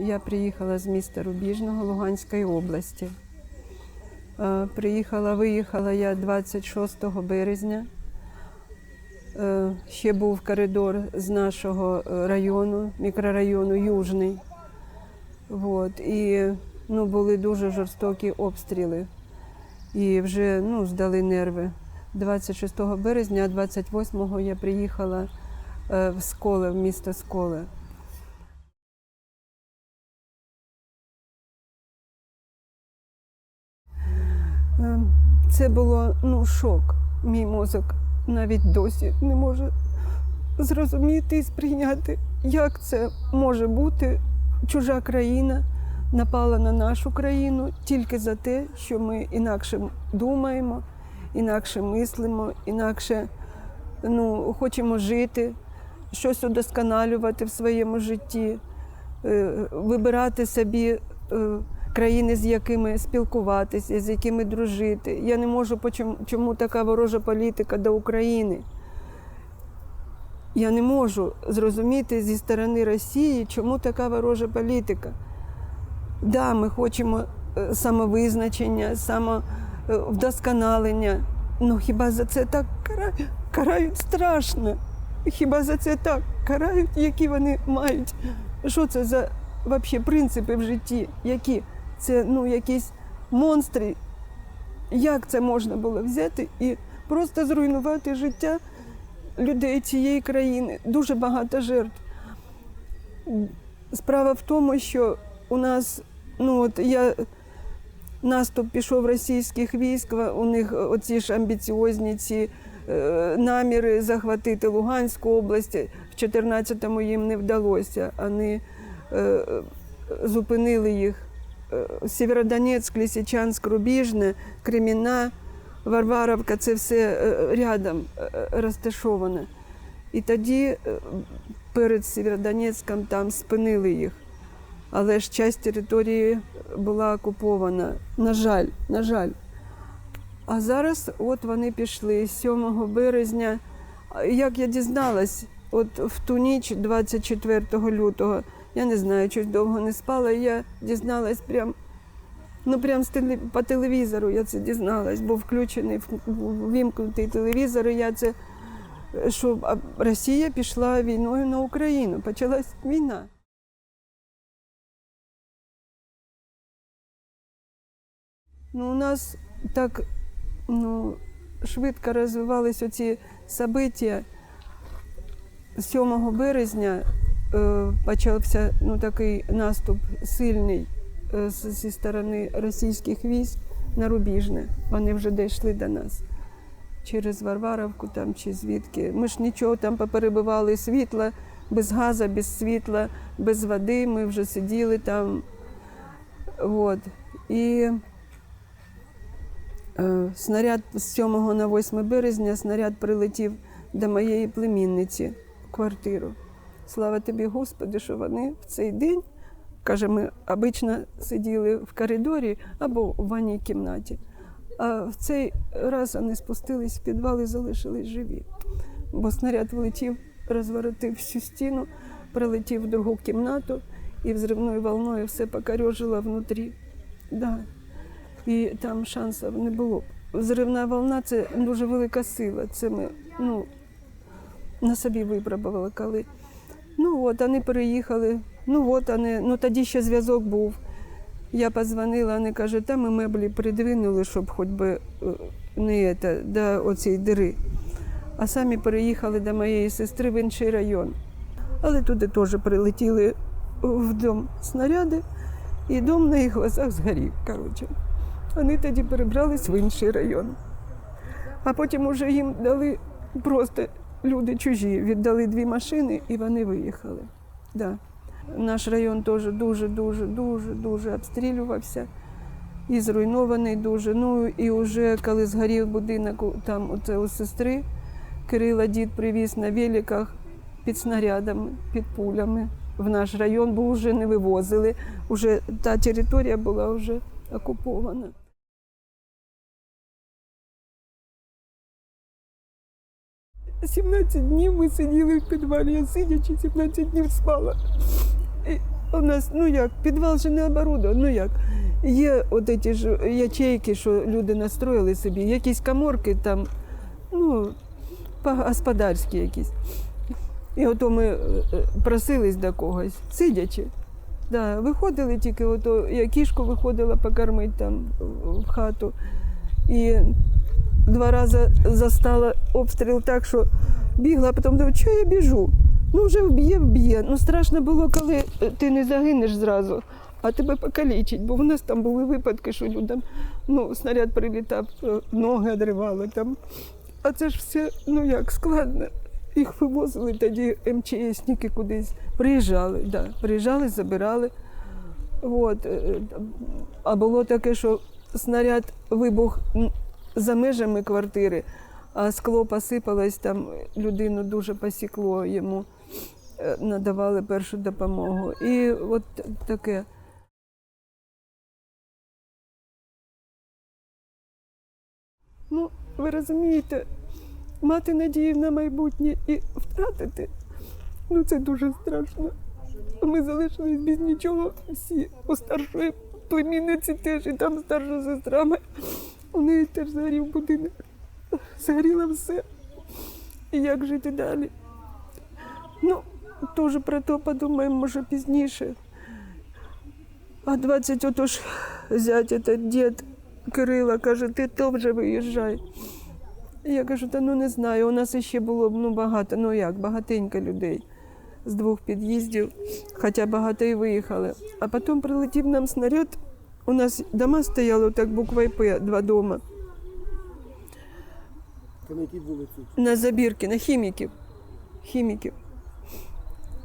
я приїхала з міста Рубіжного Луганської області. Е, Приїхала, виїхала я 26 березня. Е, Ще був коридор з нашого е, району, мікрорайону Южний. Вот. І ну, були дуже жорстокі обстріли. І вже ну, здали нерви. 26 березня, 28-го я приїхала в Сколе, в місто Сколе. Це було ну, шок. Мій мозок навіть досі не може зрозуміти і сприйняти, як це може бути. Чужа країна напала на нашу країну тільки за те, що ми інакше думаємо, інакше мислимо, інакше ну, хочемо жити, щось удосконалювати в своєму житті, е, вибирати собі е, країни, з якими спілкуватися, з якими дружити. Я не можу, почому, чому така ворожа політика до України. Я не можу зрозуміти зі сторони Росії, чому така ворожа політика. Да, ми хочемо е, самовизначення, самовдосконалення. Ну хіба за це так карають? Карають страшно. Хіба за це так карають, які вони мають? Що це за вообще принципи в житті? Які? Це ну, якісь монстри. Як це можна було взяти і просто зруйнувати життя людей цієї країни? Дуже багато жертв. Справа в тому, що у нас, ну от я наступ пішов російських військ, у них оці ж амбіціозні ці е, наміри захватити Луганську область. В 14-му їм не вдалося. Вони е, зупинили їх. Е, Сєвєродонецьк, Лисичанськ, Рубіжне, Креміна, Варваровка це все е, рядом е, розташовано. І тоді перед Сєвєродонецьком там спинили їх. Але ж часть території була окупована. На жаль, на жаль. А зараз от вони пішли 7 березня. Як я дізналась, от в ту ніч, 24 лютого, я не знаю, щось довго не спала, і я дізналась прям, ну прям по телевізору я це дізналась, був включений, в- вімкнутий телевізор, і я це, що Росія пішла війною на Україну, почалась війна. Ну, у нас так ну, швидко розвивалися ці события. 7 березня почався ну, такий наступ сильний е, зі сторони російських військ на Рубіжне. Вони вже дійшли до нас через Варваровку там чи звідки. Ми ж нічого там поперебивали світла, без газу, без світла, без води. Ми вже сиділи там. От. І Е, Снаряд з 7 на 8 березня снаряд прилетів до моєї племінниці в квартиру. Слава тобі, Господи, що вони в цей день, каже, ми обично сиділи в коридорі або в ванній кімнаті. А в цей раз вони спустились в підвал і залишились живі. Бо снаряд влетів, розворотив всю стіну, прилетів в другу кімнату і взривною волною все покорьожило внутрі. Да і там шансів не було. Взривна волна це дуже велика сила. Це ми ну, на собі випробували коли. Ну от вони переїхали. Ну от вони, ну тоді ще зв'язок був. Я позвонила, вони кажуть, та ми меблі придвинули, щоб хоч би е, не це, до оцієї дири. А самі переїхали до моєї сестри в інший район. Але туди теж прилетіли в дом снаряди, і дом на їх глазах згорів. Коротше. Вони тоді перебрались в інший район. А потім уже їм дали просто люди чужі, віддали дві машини і вони виїхали. Да. Наш район теж дуже, дуже, дуже, дуже обстрілювався і зруйнований дуже. Ну і вже коли згорів будинок там оце у сестри, Кирила дід привіз на великах під снарядами, під пулями в наш район, бо вже не вивозили. Уже та територія була вже окупована. «17 днів ми сиділи в підвалі, я сидячи 17 днів спала. І у нас, ну як, підвал же не оборудований, ну як. Є от ці ж ячейки, що люди настроїли собі, якісь каморки там, ну, по-господарські якісь. І ото ми е, е, просились до когось, сидячи. Да, виходили тільки, ото, я кішку виходила покормити там в хату. І два рази застала обстріл так, що бігла, а потім думаю, що я біжу? Ну вже вб'є, вб'є. Ну страшно було, коли е, ти не загинеш зразу, а тебе покалічить. Бо в нас там були випадки, що людям ну, снаряд прилітав, е, ноги одривали там. А це ж все ну як складно. Їх вивозили тоді МЧСники кудись. Приїжджали, да, приїжджали, забирали. От. е, А було таке, що снаряд вибух за межами квартири, а скло посипалось, там людину дуже посікло йому, е, надавали першу допомогу. І от таке. Ну, ви розумієте, мати надію на майбутнє і втратити, ну це дуже страшно. Ми залишились без нічого всі. У старшої племінниці теж, і там старша сестра. У неї теж згорів будинок. Згоріло все. І як жити далі? Ну, теж про то подумаємо, може, пізніше. А 20 отож зять, этот дід Кирила каже, ти то вже виїжджай. Я кажу, та ну не знаю, у нас іще було ну, багато, ну як, багатенько людей з двох під'їздів, хоча багато і виїхали. А потім прилетів нам снаряд. У нас дома стояли так буквою П, два дома. Це на якій вулиці? на забірки, на хіміків. Хіміків.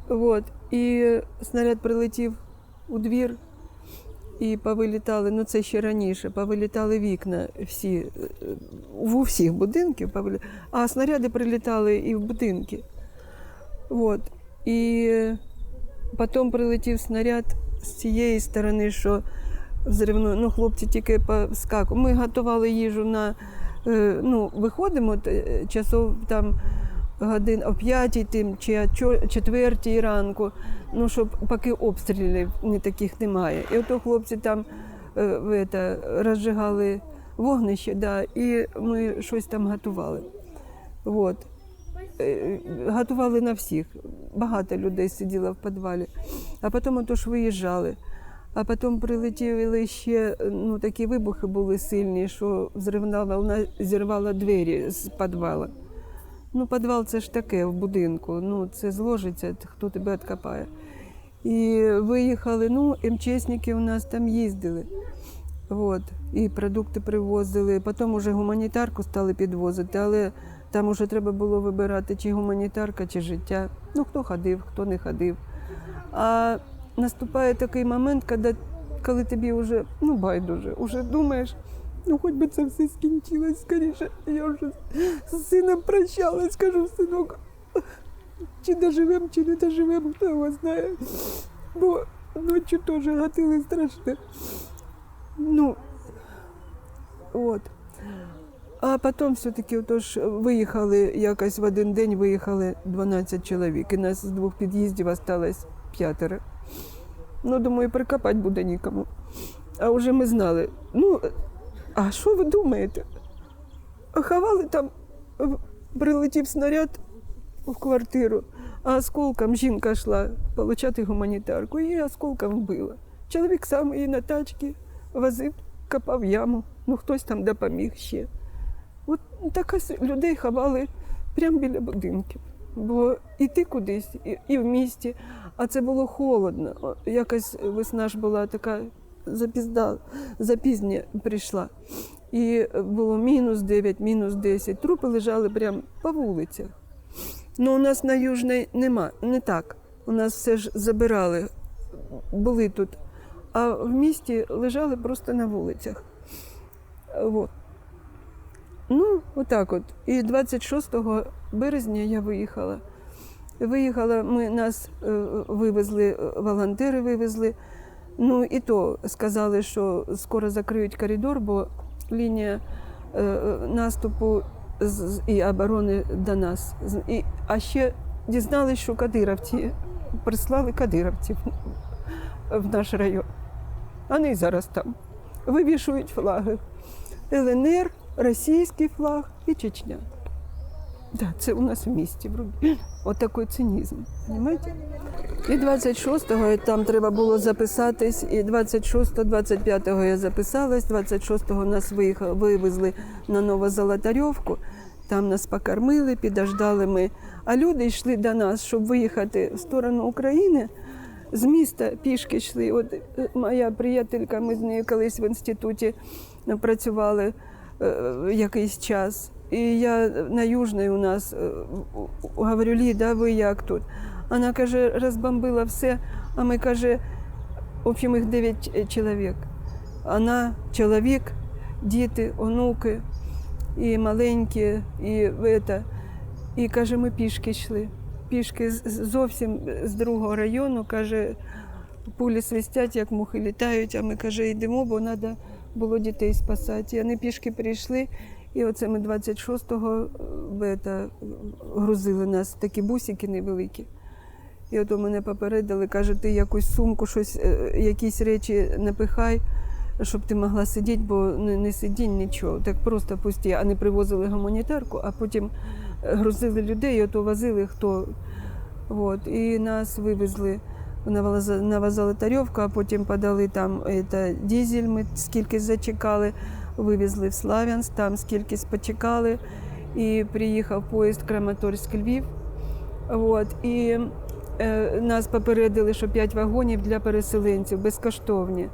Вот. І снаряд прилетів у двір і повилітали, ну це ще раніше, повилітали вікна всі, е, в усіх будинків, а снаряди прилітали і в будинки. Вот. І потім прилетів снаряд з цієї сторони, що взривно, ну, хлопці тільки поскаку. Ми готували їжу на е, ну, виходимо е, часов там годин о п'ятій тим чи четвертій ранку, ну щоб поки обстрілів не таких немає. І ото хлопці там е, это, розжигали вогнище, да, і ми щось там готували. Вот. Е, Готували на всіх. Багато людей сиділо в підвалі. А потім ото ж виїжджали. А потім прилетіли ще ну, такі вибухи були сильні, що взривна волна зірвала двері з підвала. Ну, підвал це ж таке в будинку. Ну, це зложиться, хто тебе відкопає. І виїхали, ну, МЧСники у нас там їздили. От, і продукти привозили. Потім уже гуманітарку стали підвозити, але там уже треба було вибирати, чи гуманітарка, чи життя. Ну, хто ходив, хто не ходив. А наступає такий момент, коли, коли тобі вже ну, байдуже, вже думаєш, ну хоч би це все скінчилось скоріше. Я вже з сином прощалась, кажу, синок, чи доживемо, чи не доживемо, хто його знає. Бо ночі теж гатили страшно. Ну, от. А потім все-таки отож, виїхали якось в один день виїхали 12 чоловік. І нас з двох під'їздів осталось п'ятеро. Ну, думаю, прикопати буде нікому. А вже ми знали. Ну, а що ви думаєте? Ховали там, прилетів снаряд в квартиру, а осколком жінка йшла отримати гуманітарку, її осколком вбила. Чоловік сам її на тачці возив, копав яму, ну хтось там допоміг ще. От так людей ховали прямо біля будинків. Бо іти кудись, і, в місті, а це було холодно. Якась весна ж була така запізда, запізня прийшла. І було мінус 9, мінус 10. Трупи лежали прямо по вулицях. Ну, у нас на Южній нема, не так. У нас все ж забирали, були тут. А в місті лежали просто на вулицях. Вот. Ну, отак от. І 26 березня я виїхала. Виїхала, ми нас е, вивезли, е, волонтери вивезли. Ну і то сказали, що скоро закриють коридор, бо лінія е, наступу і оборони до нас. І, а ще дізналися, що кадировці прислали кадировців. в наш район. Вони зараз там вивішують флаги. ЛНР, російський флаг і Чечня. Да, це у нас в місті. вроді. От такий цинізм. Понимаете? І 26-го там треба було записатись, і 26-го, 25-го я записалась, 26-го нас виїхали, вивезли на Новозолотарьовку, там нас покормили, підождали ми. А люди йшли до нас, щоб виїхати в сторону України. З міста пішки йшли. От е, моя приятелька, ми з нею колись в інституті е, працювали якийсь час. І я на Южній у нас е, говорю, Ліда, ви як тут? Вона каже, розбомбила все, а ми каже, в общем, їх 9 чоловік. Вона, чоловік, діти, онуки, і маленькі, і это. І каже, ми пішки йшли. Пішки зовсім з другого району, каже, пулі свистять, як мухи літають, а ми каже, йдемо, бо треба було дітей спасати. Вони пішки прийшли, і оце ми 26-го в грузили нас, такі бусики невеликі. І от мене попередили, каже, ти якусь сумку, щось, е, якісь речі напихай, щоб ти могла сидіти, бо не, не сидінь нічого. Так просто пусті. А не привозили гуманітарку, а потім е, грузили людей, і ото возили хто. От, і нас вивезли Новозолотарьовку, а потім подали там это, дізель, ми скільки зачекали, вивезли в Славянськ, там скільки почекали. І приїхав поїзд Краматорськ-Львів. От, і е, нас попередили, що 5 вагонів для переселенців безкоштовні.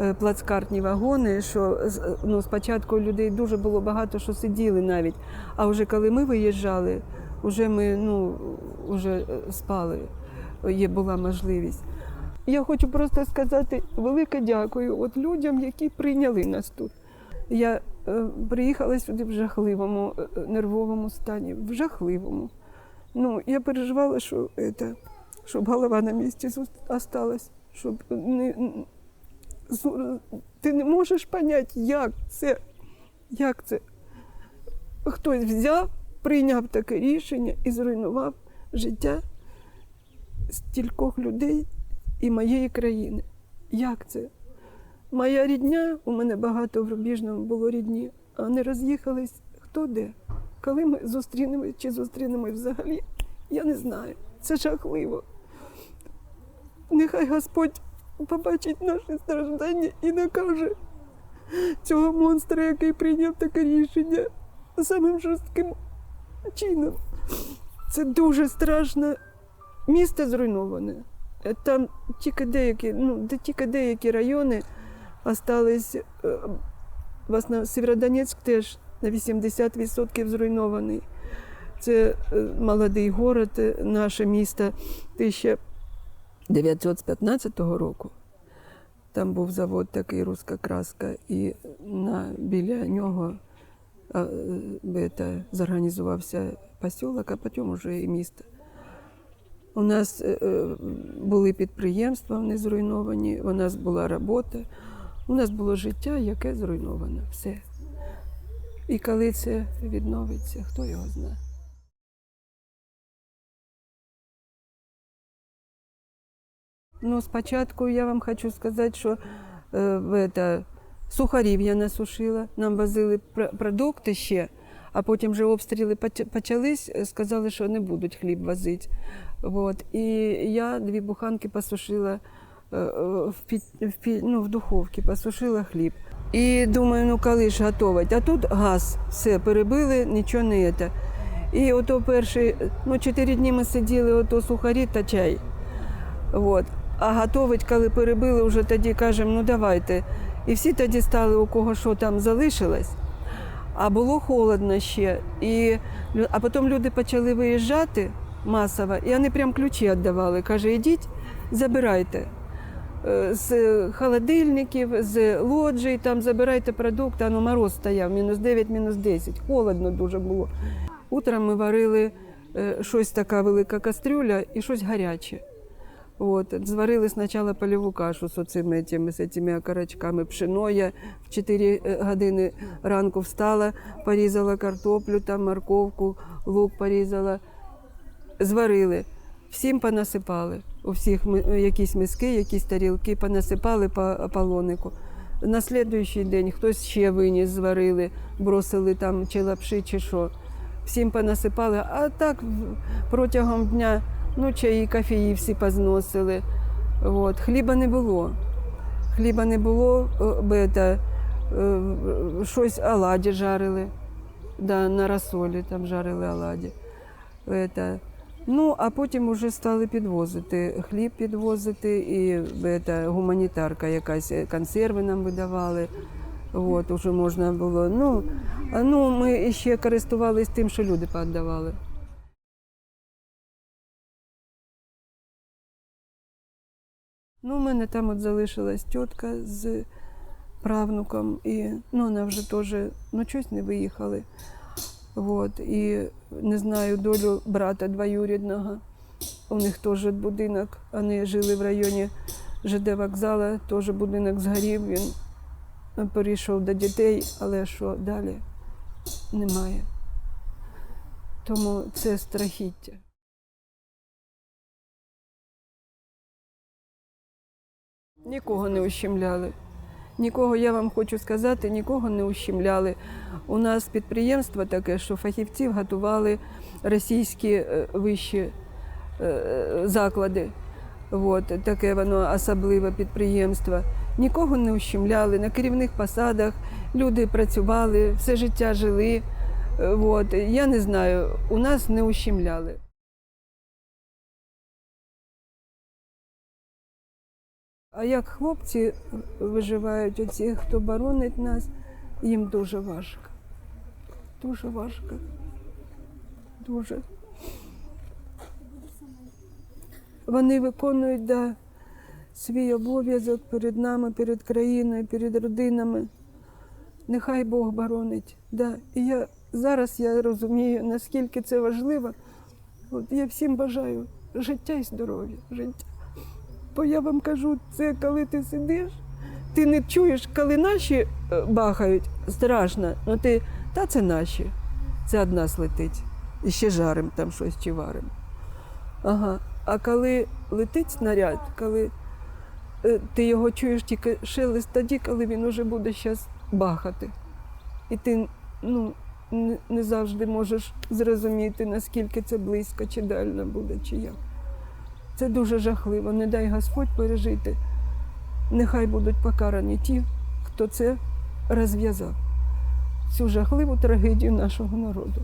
е, Плацкартні вагони, що ну, спочатку людей дуже було багато, що сиділи навіть. А вже коли ми виїжджали, вже ми ну, вже е, спали, є була можливість. Я хочу просто сказати велике дякую от людям, які прийняли нас тут. Я е, приїхала сюди в жахливому е, нервовому стані, в жахливому. Ну, я переживала, що это, щоб голова на місці осталась, щоб не, ти не можеш поняти, як це, як це. Хтось взяв, прийняв таке рішення і зруйнував життя стількох людей і моєї країни. Як це? Моя рідня, у мене багато в Рубіжному було рідні, а вони роз'їхались хто де. Коли ми зустрінемось чи зустрінемось взагалі, я не знаю. Це жахливо. Нехай Господь побачить наші страждання і накаже цього монстра, який прийняв таке рішення самим жорстким чином. Це дуже страшно. Місто зруйноване. Е, Там тільки деякі, ну, тільки деякі райони остались. е, Сєвєродонецьк теж на 80% зруйнований. Це е, молодий город, наше місто 1915 року. Там був завод такий руська краска, і на, біля нього а, е, это, зорганізувався посілок, а потім вже і місто. У нас е, е, були підприємства, вони зруйновані, у нас була робота, у нас було життя, яке зруйноване. Все. І коли це відновиться, хто його знає. Ну, спочатку я вам хочу сказати, що е, это, сухарів я насушила, нам возили пр- продукти ще, а потім вже обстріли почались, е, сказали, що не будуть хліб возити. Вот. І я дві буханки посушила е, е, в, пі, в, пі, ну, в духовці, посушила хліб. І думаю, ну коли ж готувати? А тут газ, все перебили, нічого не це. І ото перші, ну, чотири дні ми сиділи, ото сухарі та чай. От. А готовить, коли перебили, вже тоді кажемо, ну давайте. І всі тоді стали, у кого що там залишилось. А було холодно ще. І, а потім люди почали виїжджати масово, і вони прям ключі віддавали. Каже, ідіть, забирайте. Е, З холодильників, з лоджій, там забирайте продукти, а ну мороз стояв, мінус 9, мінус 10. Холодно дуже було. Утром ми варили е, щось така велика кастрюля і щось гаряче. От, зварили спочатку польову кашу з оцими, цими, з цими окорочками пшено. Я в 4 години ранку встала, порізала картоплю, там, морковку, лук порізала. Зварили. Всім понасипали. у всіх якісь миски, якісь тарілки, понасипали по ополонику. На слідуючий день хтось ще виніс, зварили, бросили там чи лапши, чи що. Всім понасипали, а так протягом дня ну, чаї, кафеї всі позносили. От. Хліба не було. Хліба не було, е, бета, е, щось оладі жарили. Да, на розсолі там жарили оладі. Это. Ну, а потім вже стали підвозити. Хліб підвозити, і это, гуманітарка якась, е, консерви нам видавали. От, уже можна було. Ну, ну, ми ще користувалися тим, що люди пооддавали. Ну, у мене там от залишилась тітка з правнуком, і ну, вона вже теж ну, щось не виїхали. От, і не знаю долю брата двоюрідного. У них теж будинок. Вони жили в районі ЖД вокзала, теж будинок згорів. Він перейшов до дітей, але що далі немає. Тому це страхіття. Нікого не ущемляли. Нікого, я вам хочу сказати, нікого не ущемляли. У нас підприємство таке, що фахівців готували російські е, вищі е, заклади. От, таке воно особливе підприємство. Нікого не ущемляли на керівних посадах. Люди працювали, все життя жили. От, я не знаю, у нас не ущемляли. А як хлопці виживають, оці, хто боронить нас, їм дуже важко. Дуже важко. Дуже. Вони виконують да, свій обов'язок перед нами, перед країною, перед родинами. Нехай Бог боронить. Да. І я, зараз я розумію, наскільки це важливо. От я всім бажаю життя і здоров'я. Життя. Бо я вам кажу, це коли ти сидиш, ти не чуєш, коли наші е, бахають, страшно. Ну ти, та це наші. Це од нас летить. І ще жарим там щось чи варим. Ага. А коли летить снаряд, коли е, ти його чуєш тільки шелест тоді, коли він уже буде зараз бахати. І ти ну, не завжди можеш зрозуміти, наскільки це близько, чи дально буде, чи як. Це дуже жахливо. Не дай Господь пережити. Нехай будуть покарані ті, хто це розв'язав. Цю жахливу трагедію нашого народу.